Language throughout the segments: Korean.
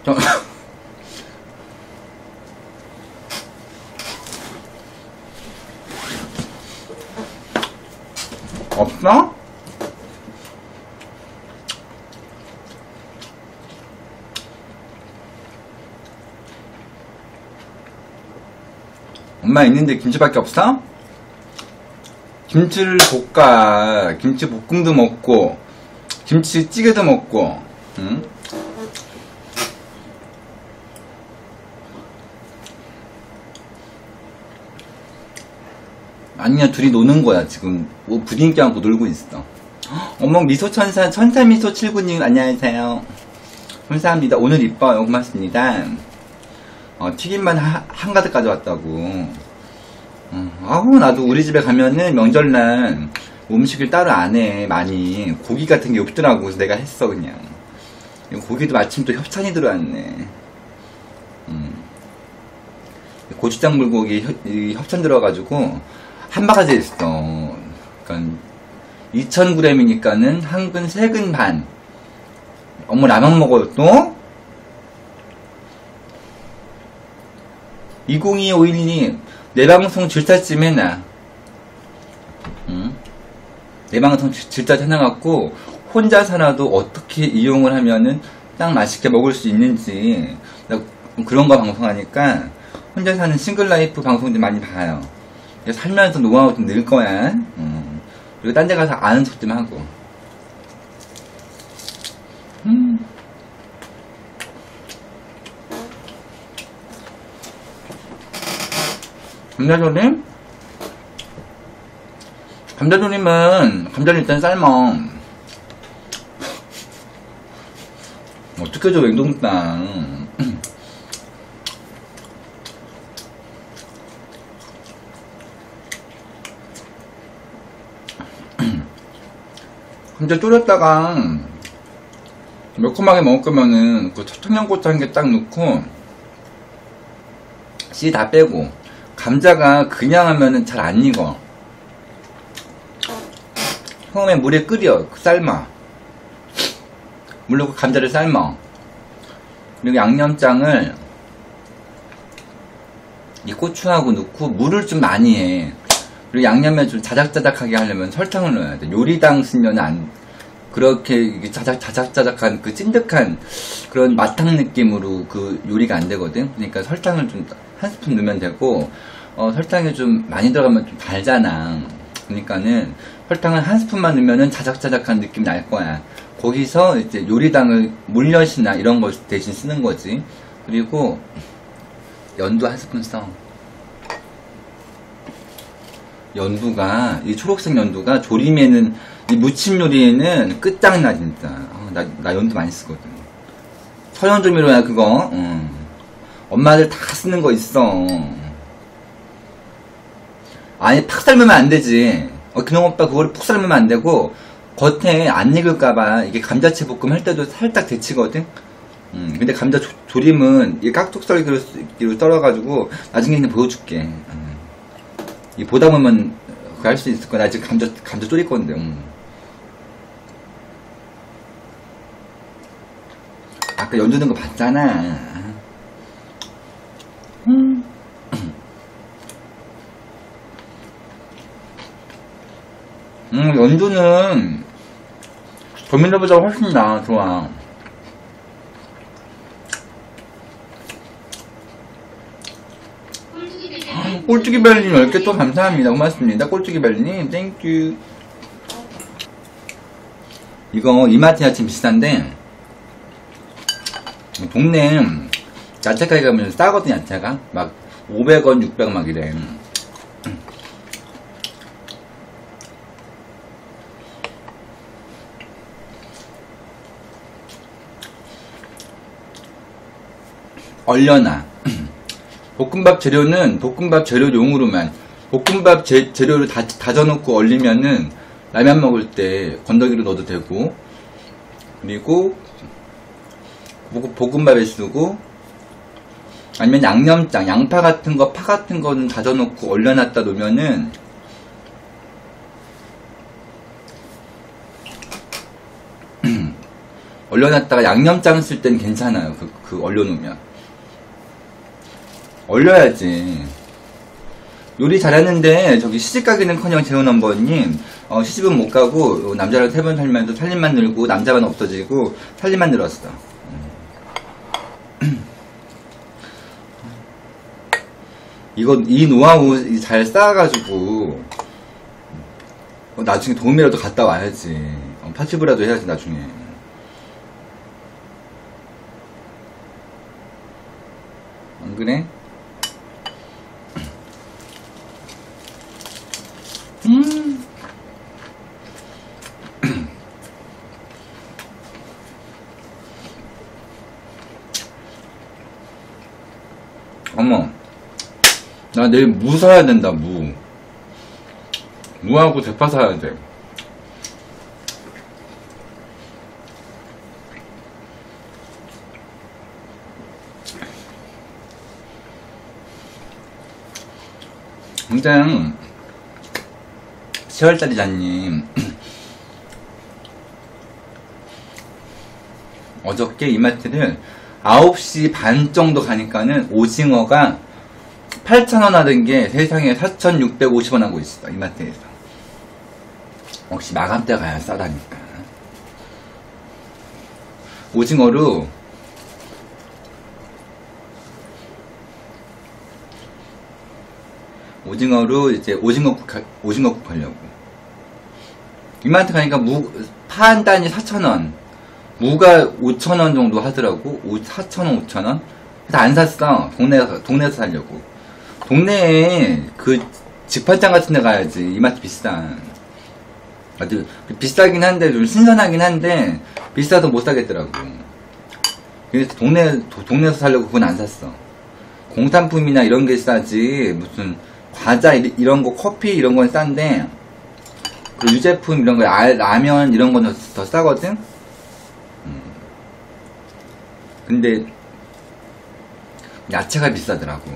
없어? 엄마 있는데 김치밖에 없어? 김치를 볶아 김치 볶음도 먹고 김치 찌개도 먹고 응? 아니야, 둘이 노는 거야, 지금. 뭐 부딩 껴안고 놀고 있어. 어머, 미소천사, 천사미소 79님, 안녕하세요. 감사합니다. 오늘 이뻐요. 고맙습니다. 어, 튀김만 하- 한가득 가져왔다고. 어, 아우, 나도 우리 집에 가면은 명절날 음식을 따로 안 해, 많이. 고기 같은 게 없더라고. 그래서 내가 했어, 그냥. 고기도 마침 또 협찬이 들어왔네. 음. 고추장 불고기 협, 이 협찬 들어가지고, 한 바가지 했어. 그러니까, 2,000g이니까는 한 근, 세 근 반. 어머, 나만 먹어요, 또? 202512님, 내 방송 질타 쯤 해놔. 응? 내 방송 질- 질타 해놔갖고, 혼자 살아도 어떻게 이용을 하면은 딱 맛있게 먹을 수 있는지, 나 그런 거 방송하니까, 혼자 사는 싱글 라이프 방송들 많이 봐요. 살면서 노하우 좀 늘 거야. 응. 그리고 딴 데 가서 아는 척 좀 하고. 음. 감자조림? 감자조림은 감자를 일단 삶어 어떻게 줘 냉동땅 감자 졸였다가 매콤하게 먹을 거면은 그 청양고추 한 개 딱 넣고 씨 다 빼고 감자가 그냥 하면은 잘 안 익어. 처음에 물에 끓여 삶아. 물 넣고 감자를 삶아. 그리고 양념장을 이 고추하고 넣고 물을 좀 많이 해. 그리고 양념에 좀 자작자작하게 하려면 설탕을 넣어야 돼. 요리당 쓰면 안 그렇게 자작 자작자작한 그 찐득한 그런 마탕 느낌으로 그 요리가 안 되거든. 그러니까 설탕을 좀 한 스푼 넣으면 되고 어, 설탕이 좀 많이 들어가면 좀 달잖아. 그러니까는 설탕을 한 스푼만 넣으면은 자작자작한 느낌 날 거야. 거기서 이제 요리당을 물엿이나 이런 걸 대신 쓰는 거지. 그리고 연두 한 스푼 써. 연두가 이 초록색 연두가 조림에는 이 무침 요리에는 끝장나 진짜. 아, 나, 나 연두 많이 쓰거든. 서연 조미료야 그거. 응. 엄마들 다 쓰는 거 있어. 아니 팍 삶으면 안 되지. 어, 그놈 오빠 그거를 푹 삶으면 안 되고 겉에 안 익을까봐 이게 감자채 볶음 할 때도 살짝 데치거든. 음, 근데 감자 조, 조림은 이 깍둑썰기로 썰어가지고 나중에 그냥 보여줄게. 음. 이 보다 보면 그거 할수 있을 거야. 나 지금 감자 감자 졸일 건데. 음. 아까 넣은 거 봤잖아. 음. 음, 연두는 조밀러보다 훨씬 나, 좋아. 꼴뚜기 별님 10개 또 감사합니다. 고맙습니다. 꼴뚜기 별님, 땡큐. 이거 이마트 야채 비싼데, 동네 야채 가게 가면 싸거든, 야채가. 막 500원, 600원 막 이래. 얼려놔. 볶음밥 재료는 볶음밥 재료용으로만 볶음밥 재, 재료를 다, 다져놓고 얼리면은 라면 먹을 때 건더기로 넣어도 되고 그리고 볶- 볶음밥에 쓰고 아니면 양념장 양파 같은 거 파 같은 거는 다져놓고 얼려놨다 놓으면은 얼려놨다가 양념장 쓸 땐 괜찮아요. 그, 그 얼려놓으면 얼려야지. 요리 잘하는데 저기 시집 가기는커녕 재훈 넘버님 어, 시집은 못 가고 남자를 세번 살면서 살림만 늘고 남자만 없어지고 살림만 늘었어. 음. 이거 이 노하우 잘 쌓아가지고 어, 나중에 도움이라도 갔다 와야지. 어, 파티브라도 해야지 나중에. 안 그래? 음. 어머, 나 내일 무 사야 된다, 무. 무하고 대파 사야 돼. 당장 10월달이잖니 어저께 이마트를 9시 반 정도 가니까는 오징어가 8,000원 하던 게 세상에 4,650원 하고 있어 이마트에서. 역시 마감 때 가야 싸다니까. 오징어로 오징어로 이제 오징어국 하- 오징어국 하려고 이마트 가니까 무 파 한 단이 4,000원. 무가 5,000원 정도 하더라고. 4,000원 5,000원? 그래서 안 샀어. 동네에서 동네에서 살려고. 동네에 그 직판장 같은 데 가야지. 이마트 비싼. 아주 비싸긴 한데 좀 신선하긴 한데 비싸서 못 사겠더라고. 그래서 동네 도- 동네에서 살려고 그건 안 샀어. 공산품이나 이런 게 싸지. 무슨 과자 이- 이런 거 커피 이런 건 싼데 그 유제품 이런 거 알, 라면 이런 거는 더 싸거든 음. 근데 야채가 비싸더라고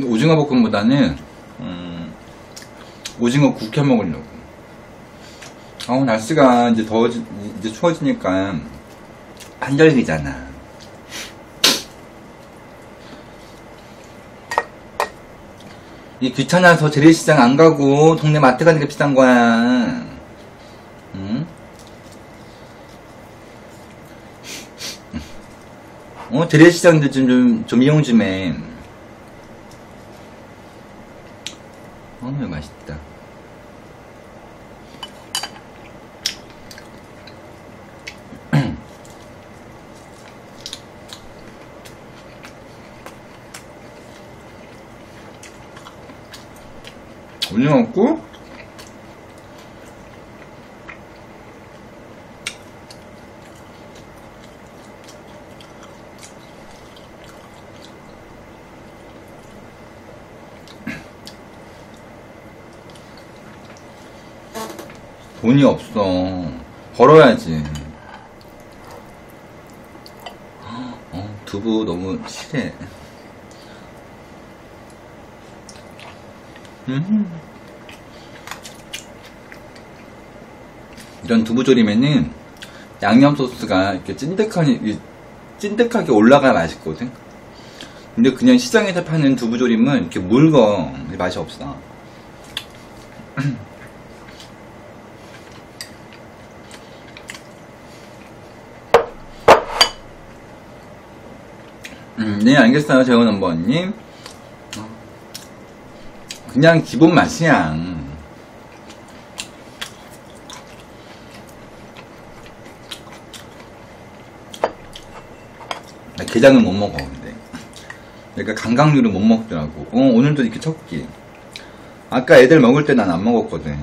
오징어 볶음보다는 음, 오징어 국해 먹으려고. 아우 날씨가 이제 더워지 이제 추워지니까 한절기잖아. 이 귀찮아서 재래시장 안 가고 동네 마트 가는 게 비싼 거야. 응? 어 재래시장도 좀, 좀, 좀 이용 좀 해. 어머 맛있다. 오징어 국? 돈이 없어. 벌어야지. 어, 두부 너무 실해. 음. 이런 두부조림에는 양념 소스가 이렇게 찐득하니, 찐득하게 올라가야 맛있거든. 근데 그냥 시장에서 파는 두부조림은 이렇게 묽어. 맛이 없어. 음, 네, 알겠어요, 재원 넘버님. 그냥 기본 맛이야. 나 게장을 못 먹어, 근데. 내가 강강류를 못 먹더라고. 어, 오늘도 이렇게 쳤기. 아까 애들 먹을 때 난 안 먹었거든.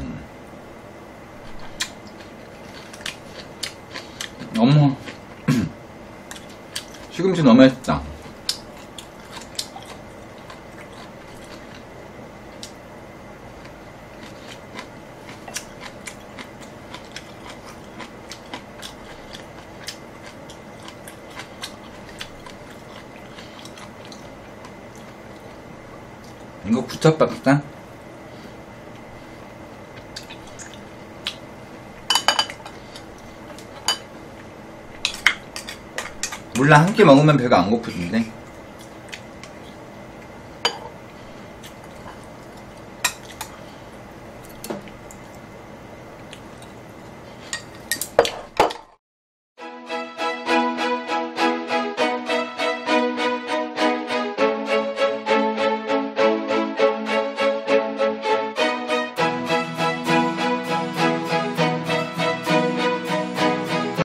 어머. 시금치 너무 맛있다. 이거 부첩밥상? 몰라 한끼 먹으면 배가 안 고프던데